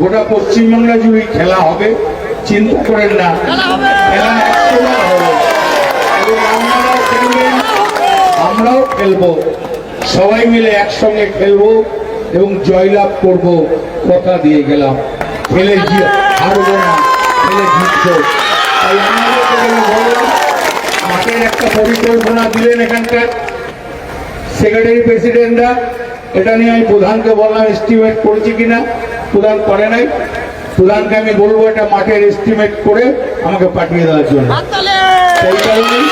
গোটা পশ্চিমবাংলা জুড়ে খেলা হবে চিন্তা করেন না। খেলা একশো হবে। আপনারাও খেলবেন আমরাও খেলব। সবাই মিলে একসঙ্গে খেলব এবং জয়লাভ করব কথা দিয়ে গেলাম। খেলে হারবো না খেলে জিতবো। তাই একটা পরিকল্পনা দিলেন এখানকার সেক্রেটারি প্রেসিডেন্টরা এটা নিয়ে আমি প্রধানকে বললাম এস্টিমেট করেছি কিনা? প্রধান করে নাই। প্রধানকে আমি বলব এটা মাঠের এস্টিমেট করে আমাকে পাঠিয়ে দেওয়ার জন্য। সেই কারণেই